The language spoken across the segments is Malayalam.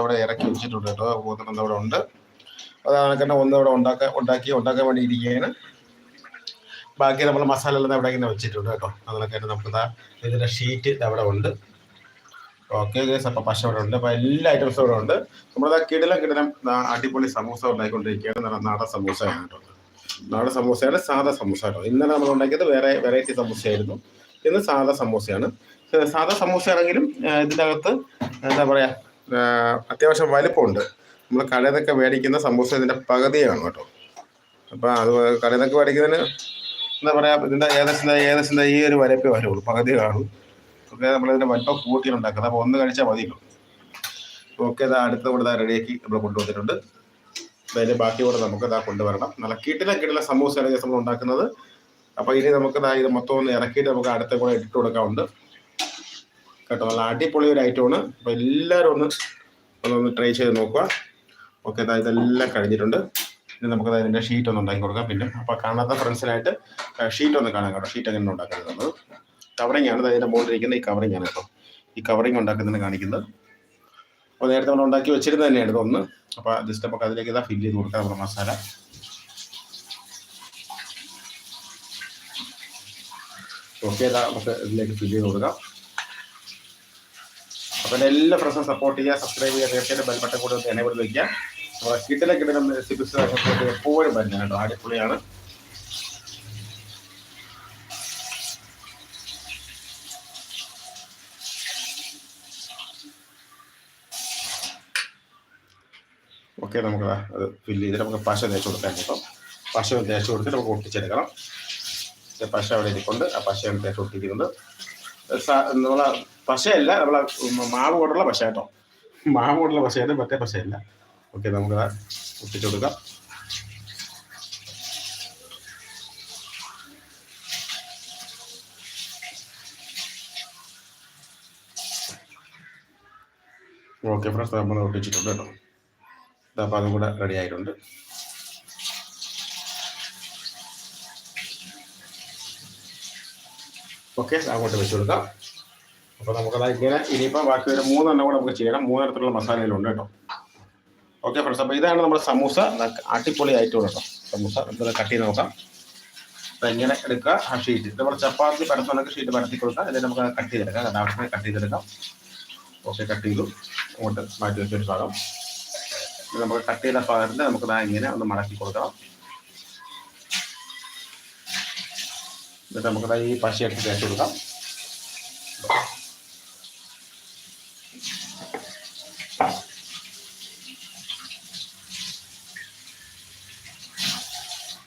അവിടെ ഇറക്കി വെച്ചിട്ടുണ്ട് കേട്ടോ. മൂന്നെണ്ണം അവിടെ ഉണ്ട്. അതാണ് തന്നെ ഒന്ന് അവിടെ ഉണ്ടാക്കാൻ ഉണ്ടാക്കി ഉണ്ടാക്കാൻ വേണ്ടി ഇരിക്കുകയാണ്. ബാക്കി നമ്മൾ മസാല എല്ലാം അവിടെ ഇങ്ങനെ വെച്ചിട്ടുണ്ട് കേട്ടോ. അതിനൊക്കെ നമുക്ക് ഇതിന്റെ ഷീറ്റ് അവിടെ ഉണ്ട്. ഓക്കെ ഗേസ് അപ്പോൾ പശ അവിടെ ഉണ്ട്. അപ്പം എല്ലാ ഐറ്റംസും അവിടെ ഉണ്ട്. നമ്മളത് കിടലം കിടലം അടിപൊളി സമൂസ ഉണ്ടാക്കിക്കൊണ്ടിരിക്കുകയാണ് നല്ല നാടൻ സമൂസയാണ് കേട്ടോ. നാടൻ സമൂസയാണ് സാധാ സമൂസ കേട്ടോ. ഇന്നലെ നമ്മൾ ഉണ്ടാക്കിയത് വേറെ വെറൈറ്റി സമൂസയായിരുന്നു. ഇന്ന് സാധാ സമൂസയാണ്. സാധാ സമൂസയാണെങ്കിലും ഇതിന്റെ അകത്ത് എന്താ പറയുക അത്യാവശ്യം വലിപ്പമുണ്ട്. നമ്മൾ കടയിൽ നിന്നൊക്കെ മേടിക്കുന്ന സമൂസ ഇതിന്റെ പകുതിയാണ് കേട്ടോ. അപ്പോൾ അത് കടയിൽ നിന്നൊക്കെ മേടിക്കുന്നതിന് എന്താ പറയുക ഇതിന്റെ ഏകദേശം ഏകദേശം ഈ ഒരു വരപ്പേ വരുള്ളൂ പകുതി കാണും. ഓക്കെ നമ്മളിതിന്റെ വലിപ്പം കൂട്ടിയിട്ടുണ്ടാക്കുന്നത്. അപ്പോൾ ഒന്ന് കഴിച്ചാൽ മതിയല്ലോ. ഓക്കെ ഇതാ അടുത്ത കൂടെ റെഡിയാക്കി നമ്മൾ കൊണ്ടുവന്നിട്ടുണ്ട്. അതിന്റെ ബാക്കി കൂടെ നമുക്ക് ഇതാ കൊണ്ടുവരണം. നല്ല കിട്ടില കിട്ടില സമൂസയാണ് നമ്മൾ ഉണ്ടാക്കുന്നത്. അപ്പോൾ ഇനി നമുക്ക് ഇതാ ഇത് മൊത്തം ഒന്ന് ഇറക്കിയിട്ട് നമുക്ക് അടുത്ത കൂടെ ഇട്ട് കൊടുക്കാറുണ്ട് കേട്ടോ നല്ല അടിപൊളി ഒരു ഐറ്റമാണ് അപ്പോൾ എല്ലാവരും ഒന്ന് ഒന്ന് ട്രൈ ചെയ്ത് നോക്കുക. ഓക്കെ അതായത് ഇതെല്ലാം കഴിഞ്ഞിട്ടുണ്ട്. ഇനി നമുക്ക് അതിന്റെ ഷീറ്റ് ഒന്ന് ഉണ്ടാക്കി കൊടുക്കാം പിന്നെ. അപ്പോൾ കാണാത്ത ഫ്രണ്ട്സിനായിട്ട് ഷീറ്റ് ഒന്ന് കാണാൻ കേട്ടോ. ഷീറ്റ് എങ്ങനെ ഉണ്ടാക്കുന്നത് നമ്മൾ കവറിങ് ആണ് അതിന്റെ മുകളിലിരിക്കുന്ന ഈ കവറിങ് ആണ് കേട്ടോ. ഈ കവറിങ് ഉണ്ടാക്കുന്നതിന് കാണിക്കുന്നത്. അപ്പോൾ നേരത്തെ നമ്മൾ ഉണ്ടാക്കി വെച്ചിരുന്നത് തന്നെയാണ് ഒന്ന്. അപ്പോൾ ജസ്റ്റ് നമുക്ക് അതിലേക്ക് ഇതാ ഫില്ല് ചെയ്ത് കൊടുക്കാം നമ്മുടെ മസാല. ഓക്കെ ഇതാ നമുക്ക് ഇതിലേക്ക് ഫില്ല് ചെയ്ത് കൊടുക്കാം. അപ്പോൾ എന്റെ എല്ലാ ഫ്രണ്ട്സും സപ്പോർട്ട് ചെയ്യുക സബ്സ്ക്രൈബ് ചെയ്യുക തീർച്ചയായിട്ടും ബെൽബട്ടൺ കൂടെ ഒന്ന് എനേബിൾ വയ്ക്കുക നമ്മുടെ കിട്ടിലെ കിട്ടുന്ന റെസിപ്പീസ് എപ്പോഴും വരുന്നത് കേട്ടോ. അടിപൊളിയാണ്. ഓക്കെ നമുക്ക് അത് ഫില്ല് ചെയ്തിട്ട് നമുക്ക് പശ തേച്ച് കൊടുക്കാൻ കേട്ടോ. പശ തേച്ച് കൊടുത്തിട്ട് നമുക്ക് ഒട്ടിച്ചെടുക്കണം. പശ അവിടെ ഇരിക്കൊണ്ട് ആ പശയാണ് തേച്ച് ഒട്ടിക്കുന്നത് നമ്മളെ പശയല്ല നമ്മളെ മാവ് കൊണ്ടുള്ള പശ കേട്ടോ മാവ് കൊണ്ടുള്ള പശയാണ് മറ്റേ പശയല്ല. ഓക്കെ നമുക്ക് ഒട്ടിച്ചു കൊടുക്കാം. ഓക്കെ ഫ്രണ്ട്സ് നമ്മൾ ഒട്ടിച്ചിട്ടുണ്ട് കേട്ടോ. അപ്പോൾ അതും കൂടെ റെഡി ആയിട്ടുണ്ട്. ഓക്കെ അങ്ങോട്ട് വെച്ച് കൊടുക്കാം. അപ്പോൾ നമുക്കത് ഇങ്ങനെ ഇനിയിപ്പോൾ ബാക്കി ഒരു മൂന്നെണ്ണം കൂടെ നമുക്ക് ചെയ്യണം മൂന്നിടത്തുള്ള മസാലയിലുണ്ട് കേട്ടോ. ഓക്കെ ഫ്രണ്ട്സ് അപ്പോൾ ഇതാണ് നമ്മുടെ സമൂസ. അടിപൊളി ആയിട്ടുള്ള കേട്ടോ. സമൂസ. നമുക്ക് കട്ട് ചെയ്ത് നോക്കാം. അപ്പോൾ ഇങ്ങനെ എടുക്കുക. ആ ഷീറ്റ് നമ്മുടെ ചപ്പാത്തി പരത്തുന്നൊക്കെ ഷീറ്റ് പരത്തി കൊടുക്കാം. എന്നിട്ട് നമുക്ക് കട്ട് ചെയ്തെടുക്കാം. ആവശ്യമായി കട്ട് ചെയ്തെടുക്കാം. ഓക്കെ കട്ട് ചെയ്തു. അങ്ങോട്ട് മാറ്റി വെച്ചൊരു ഇത് നമുക്ക് കട്ട് ചെയ്ത സാധനത്തിന് നമുക്ക് ഇങ്ങനെ ഒന്ന് മടക്കി കൊടുക്കണം. എന്നിട്ട് നമുക്ക് ഈ പശയൊക്കെ തേച്ച് കൊടുക്കാം.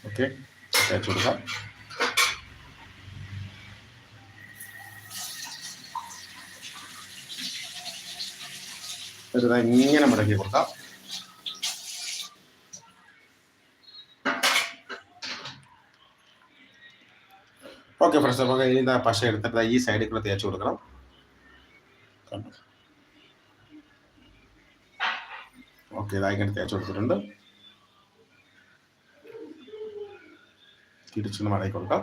ഓക്കെ തേച്ച് കൊടുക്കാം. ഇങ്ങനെ മടക്കി കൊടുക്കാം. ഓക്കെ ഫ്രണ്ട്സ് നമുക്ക് ഇനി പശ എടുത്തിട്ട് ഈ സൈഡിൽ കൂടെ തേച്ച് കൊടുക്കണം. കണ്ടോ? ഓക്കെ ഇതാ ഇങ്ങനെ തേച്ച് കൊടുത്തിട്ടുണ്ട്. തിരിച്ചൊന്ന് മടക്കി കൊടുക്കാം.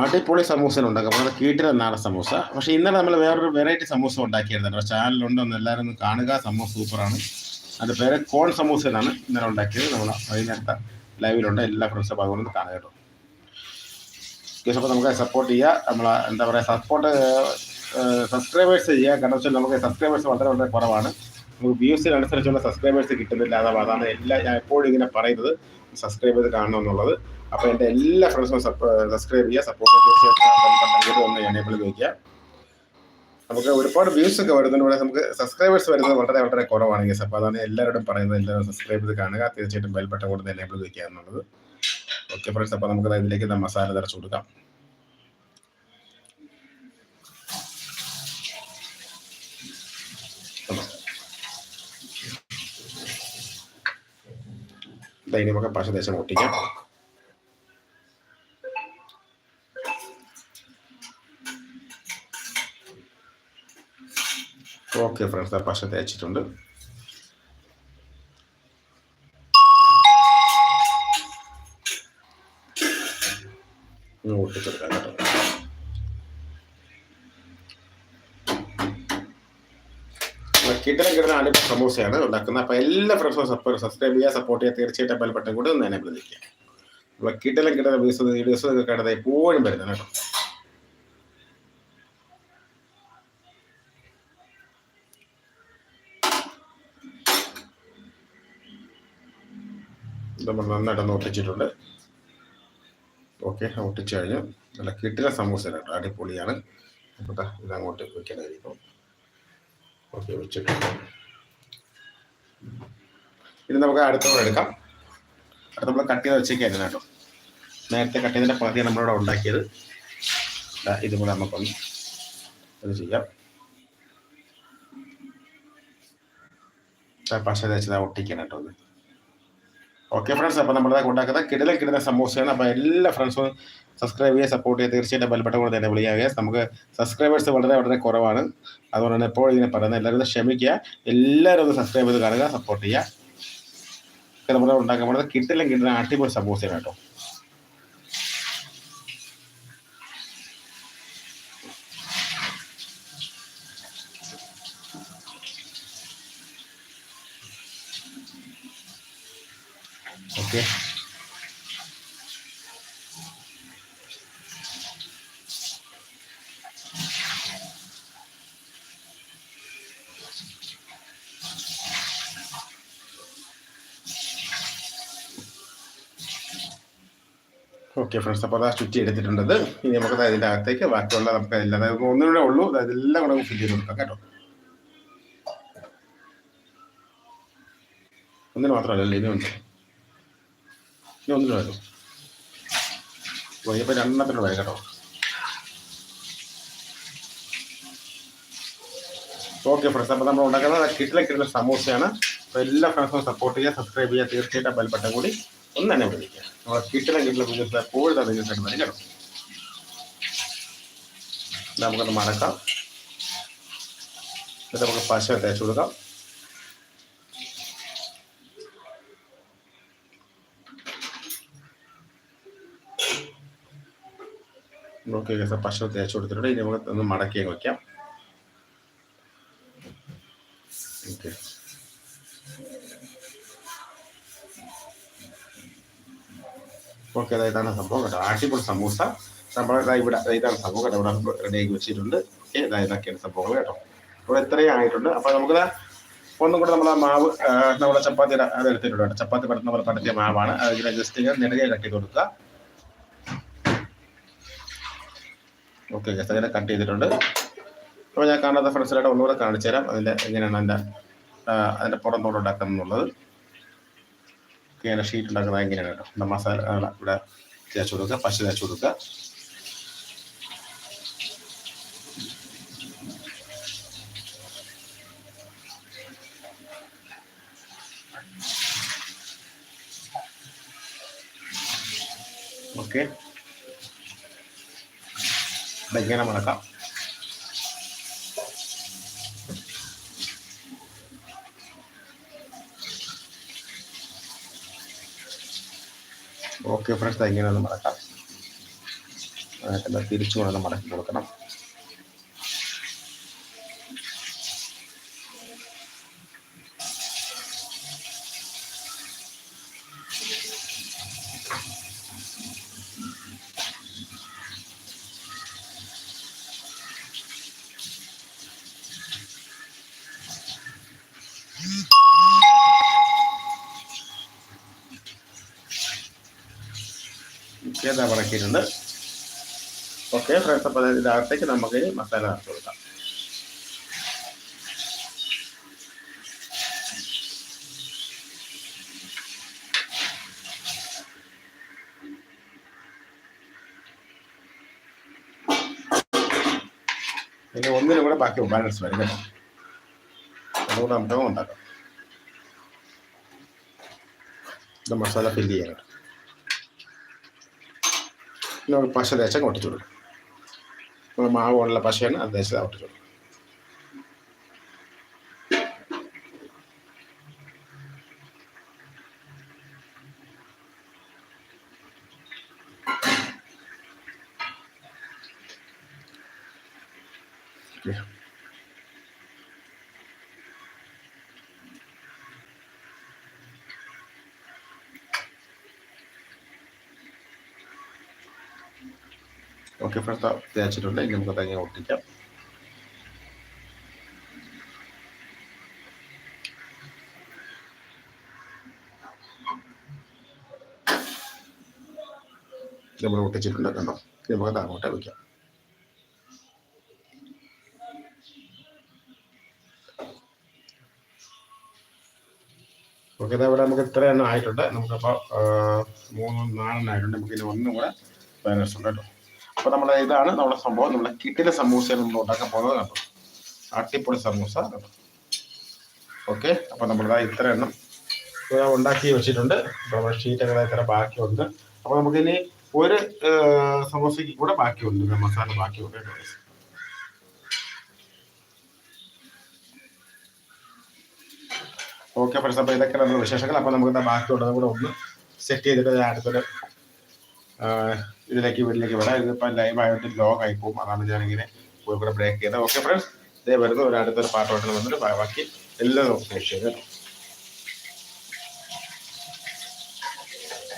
അടിപൊളി സമൂസ ഉണ്ടാക്കാം. നമ്മുടെ കീട്ടിൽ നാടൻ സമൂസ. പക്ഷേ ഇന്നലെ നമ്മൾ വേറൊരു വെറൈറ്റി സമൂസ ഉണ്ടാക്കിയിരുന്നു നമ്മുടെ ചാനലുണ്ട് എല്ലാവരും ഒന്ന് കാണുക. സമൂസ സൂപ്പറാണ്. അത് പേര് കോൺ സമൂസ എന്നാണ് ഇന്നലെ ഉണ്ടാക്കിയത്. നമ്മൾ വൈകുന്നേരത്തെ ലൈവിലുണ്ട് എല്ലാ ഫ്രണ്ട്സും അതുകൊണ്ട് കാണുക കേട്ടോ. അപ്പോൾ നമുക്ക് സപ്പോർട്ട് ചെയ്യുക നമ്മൾ എന്താ പറയുക സപ്പോർട്ട് സബ്സ്ക്രൈബേഴ്സ് ചെയ്യുക കാരണം വെച്ചാൽ നമുക്ക് സബ്സ്ക്രൈബേഴ്സ് വളരെ വളരെ കുറവാണ്. നമുക്ക് വ്യൂസിനനുസരിച്ചുള്ള സബ്സ്ക്രൈബേഴ്സ് കിട്ടുന്നില്ല അതാണ് അതാണ് എല്ലാ ഞാൻ എപ്പോഴും ഇങ്ങനെ പറയുന്നത്. സബ്സ്ക്രൈബ് ചെയ്ത് കാണണം എന്നുള്ളത്. അപ്പോൾ എന്റെ എല്ലാ ഫ്രണ്ട്സും സബ്സ്ക്രൈബ് ചെയ്യുക സപ്പോർട്ട് തീർച്ചയായിട്ടും ഒന്ന് എനേബിൾ ചോദിക്കുക നമുക്ക് ഒരുപാട് വ്യൂസ് ഒക്കെ വരുന്നുണ്ട്. ഇവിടെ നമുക്ക് സബ്സ്ക്രൈബേഴ്സ് വരുന്നത് വളരെ വളരെ കുറവാണ്. ഗസ് അപ്പോൾ അതാണ് എല്ലാവരോടും പറയുന്നത്. എല്ലാവരും സബ്സ്ക്രൈബ് ചെയ്ത് കാണുക. തീർച്ചയായിട്ടും ബെൽ ബട്ടൺ കൊണ്ട് എനേബിൾ ചോദിക്കുക എന്നുള്ളത്. ഓക്കെ ഫ്രണ്ട്സ് അപ്പോൾ നമുക്ക് ഇതിലേക്ക് മസാല നിറച്ച് കൊടുക്കാം. ഇനി നമുക്ക് പശദേശം ഒട്ടിക്കാം ഓക്കെ ഫ്രണ്ട്സ് പശ തേച്ചിട്ടുണ്ട്. കിട്ടലും കിട്ടുന്ന അടിപൊളി സമൂസയാണ് ഉണ്ടാക്കുന്നത്. അപ്പോൾ എല്ലാ ഫ്രണ്ട്സും സബ്സ്ക്രൈബ് ചെയ്യുക സപ്പോർട്ട് ചെയ്യുക തീർച്ചയായിട്ടും ബലപ്പെട്ടം കൂടി ഒന്ന് എന്നെ വിളിക്കുക അപ്പോൾ കിട്ടലും കിട്ടുന്ന വീഡിയോസ് വീഡിയോസ് ഒക്കെ കണ്ടത് എപ്പോഴും വരുന്നത് കേട്ടോ. നമ്മൾ നന്നായിട്ടൊന്ന് ഒട്ടിച്ചിട്ടുണ്ട്. ഓക്കെ ഒട്ടിച്ചു കഴിഞ്ഞ്. നല്ല കിട്ടുന്ന സമൂസ കേട്ടോ. അടിപൊളിയാണ്. ഇതങ്ങോട്ട് വെക്കേണ്ടതായിരിക്കും. ഓക്കെ ഇനി നമുക്ക് അടുത്ത എടുക്കാം. അത് നമ്മൾ കട്ട് ചെയ്ത് വെച്ചേക്കായിരുന്നു കേട്ടോ. നേരത്തെ കട്ട് ചെയ്തതിന്റെ പകുതിയാണ് നമ്മളിവിടെ ഉണ്ടാക്കിയത്. ഇതും കൂടെ നമുക്കൊന്ന് ഇത് ചെയ്യാം. പശ ഒട്ടിക്കണം കേട്ടോ ഓക്കെ ഫ്രണ്ട്സ് അപ്പോൾ നമ്മളിതാ ഉണ്ടാക്കുന്ന കിടല കിടന്ന സമൂസയാണ്. അപ്പോൾ എല്ലാ ഫ്രണ്ട്സും സബ്സ്ക്രൈബ് ചെയ്യുക സപ്പോർട്ട് ചെയ്യുക തീർച്ചയായിട്ടും ബലപ്പെട്ട കൂടെ തന്നെ വിളിക്കുക നമുക്ക് സബ്സ്ക്രൈബേഴ്സ് വളരെ വളരെ കുറവാണ്. അതുകൊണ്ട് തന്നെ എപ്പോഴും ഇങ്ങനെ പറയുന്നത് എല്ലാവരും ക്ഷമിക്കുക. എല്ലാവരും ഒന്ന് സബ്സ്ക്രൈബ് ചെയ്ത് കാണുക സപ്പോർട്ട് ചെയ്യുക. നമ്മൾ ഉണ്ടാക്കാൻ പോകുന്നത് കിട്ടില്ല കിട്ടുന്ന അടിപൊളി സമൂസയാണ് കേട്ടോ. ഓക്കെ ഫ്രണ്ട്സ് അപ്പോൾ അതാ ചുറ്റി എടുത്തിട്ടുണ്ടത്. ഇനി നമുക്ക് അതിന്റെ അകത്തേക്ക് ബാക്കിയുള്ള നമുക്ക് എല്ലാം അതായത് ഒന്നിനൂടെ ഉള്ളൂ. അതെല്ലാം കൂടെ ഫില്ല് ചെയ്ത് കൊടുക്കാം കേട്ടോ. ഒന്നിന് മാത്രമല്ലല്ലോ ഇനി ഒന്ന് ഇനി ഒന്നിന് വരും പോയപ്പോൾ രണ്ടെണ്ണത്തിന് വരും കേട്ടോ. ഓക്കെ ഫ്രണ്ട്സ് അപ്പോൾ നമ്മൾ ഉണ്ടാക്കുന്നത് കിട്ടിലെ കിട്ടുന്ന സമൂസയാണ്. അപ്പോൾ എല്ലാ ഫ്രണ്ട്സും സപ്പോർട്ട് ചെയ്യുക സബ്സ്ക്രൈബ് ചെയ്യുക. തീർച്ചയായിട്ടും ബെൽബട്ടൺ കൂടി ഒന്ന് തന്നെ വിളിക്കുക നമ്മളെ കിട്ടുന്ന കിട്ടിലെ വീഡിയോസ് എപ്പോഴും അത് നിങ്ങൾക്ക് വരും കേട്ടോ ഇത് നമുക്കൊന്ന് മടക്കാം. എന്നിട്ട് നമുക്ക് പശ തേച്ച് കൊടുക്കാം. പശ തേച്ച് കൊടുത്തിട്ടുണ്ട്. ഇനി നമുക്ക് ഒന്ന് മടക്കി വെക്കാം. ഓക്കെ. ഓക്കെ ഇതാണ് സംഭവം കേട്ടോ അടിപൊളി സമൂസ നമ്മൾ ഇവിടെ ഇതാണ് സംഭവം കേട്ടോ ഇവിടെ റെഡിയാക്കി വെച്ചിട്ടുണ്ട് ഓക്കെ ഇതാ ഇതൊക്കെയാണ് സംഭവങ്ങൾ കേട്ടോ ഇവിടെ ഇത്രയും ആയിട്ടുണ്ട് അപ്പോൾ നമുക്ക് ഒന്നും കൂടെ നമ്മൾ ആ മാവ് നമ്മുടെ ചപ്പാത്തിയുടെ അത് എടുത്തിട്ടുണ്ട് കേട്ടോ ചപ്പാത്തി പടത്ത് നമ്മൾ പടത്തിയ മാവാണ് അതിങ്ങനെ ജസ്റ്റ് ഇങ്ങനെ നെടുകെ കട്ട് ചെയ്ത് കൊടുക്കുക ഓക്കെ ജസ്റ്റ് അങ്ങനെ കട്ട് ചെയ്തിട്ടുണ്ട് അപ്പോൾ ഞാൻ കാണാത്ത ഫ്രണ്ട്സിലായിട്ട് ഒന്നുകൂടെ കാണിച്ചു തരാം അതിന്റെ എങ്ങനെയാണ് അതിന്റെ അതിന്റെ പുറം തോട് ഉണ്ടാക്കുന്നത് എന്നുള്ളത് അതിന്റെ ഷീറ്റ് ഉണ്ടാക്കുന്നത് എങ്ങനെയാണ് കേട്ടോ നമ്മുടെ മസാല ഇവിടെ തേച്ച് കൊടുക്കുക പശ തേച്ച് കൊടുക്കുക. ഓക്കെ ഇതെങ്ങനെ മടക്കാം? ഓക്കെ ഫ്രണ്ട്സ് ഇങ്ങനെ ഒന്ന് മടക്കാം തിരിച്ചു കൊണ്ടൊന്ന് മടക്കി കൊടുക്കണം. ഏതാ ഉണക്കിയിട്ടുണ്ട് ഓക്കെ ഫ്രണ്ട്സ് അപ്പോൾ ഇതിനകത്തേക്ക് നമുക്ക് മസാല നിറച്ച് കൊടുക്കാം. പിന്നെ ഒന്നിനും കൂടെ ബാക്കി ബാലൻസ് വരും കേട്ടോ. അതുകൊണ്ട് നമുക്ക് ഉണ്ടാക്കാം. ഇത് മസാല ഫില്ല് ചെയ്യാൻ കേട്ടോ പശ തേച്ച ഒട്ടിച്ചു കൊടുക്കും. നമ്മൾ മാവ് കൊണ്ടുള്ള പശയാണ് അത് തേച്ചത് ഒട്ടിച്ചു കൊടുക്കും. ഓക്കെ ഫ്രണ്ട്സ് തേച്ചിട്ടുണ്ട്. ഇനി നമുക്ക് തേങ്ങ ഒട്ടിക്കാം. നമ്മൾ ഒട്ടിച്ചിട്ടുണ്ട് കണ്ടോ? നമുക്ക് അങ്ങോട്ട് വയ്ക്കാം ഓക്കെ ഇവിടെ നമുക്ക് ഇത്ര എണ്ണം ആയിട്ടുണ്ട് നമുക്കപ്പോൾ മൂന്ന് നാലെണ്ണം ആയിട്ടുണ്ട്. നമുക്ക് ഇനി ഒന്നും കൂടെ ഉണ്ട് കേട്ടോ. അപ്പോൾ നമ്മുടെ ഇതാണ് നമ്മുടെ സംഭവം. നമ്മുടെ കിട്ടിലെ സമൂസയാണ് നമ്മൾ ഉണ്ടാക്കാൻ പോകുന്നത് കേട്ടോ അട്ടിപ്പൊളി സമൂസ ഓക്കെ അപ്പോൾ നമ്മളിതാ ഇത്ര എണ്ണം ഉണ്ടാക്കി വെച്ചിട്ടുണ്ട്. നമ്മുടെ ഷീറ്റൊക്കെ ഇത്ര ബാക്കിയുണ്ട്. അപ്പോൾ നമുക്കിനി ഒരു സമോസയ്ക്ക് കൂടെ ബാക്കിയുണ്ട്. മസാല ബാക്കിയുണ്ട് ഓക്കെ ഫ്രണ്ട്സ് അപ്പോൾ ഇതൊക്കെ നമ്മുടെ വിശേഷങ്ങൾ. അപ്പോൾ നമുക്ക് ബാക്കിയുള്ളത് കൂടെ ഒന്ന് സെറ്റ് ചെയ്തിട്ട് അടുത്തൊരു ഇതിലേക്ക് വീട്ടിലേക്ക് വിടാം. ഇതിപ്പോൾ ലൈവ് ആയിട്ട് ലോങ് ആയി പോകും അതാണ് ഞാൻ ഇങ്ങനെ ബ്രേക്ക് ചെയ്തത്. ഓക്കെ ഫ്രണ്ട്സ് ഇതേ വരുന്ന. ഒരു അടുത്തൊരു പാട്ടോട്ടിൽ വന്നിട്ട് ബാക്കി എല്ലാം നമുക്ക് ഫിനിഷ് ചെയ്ത്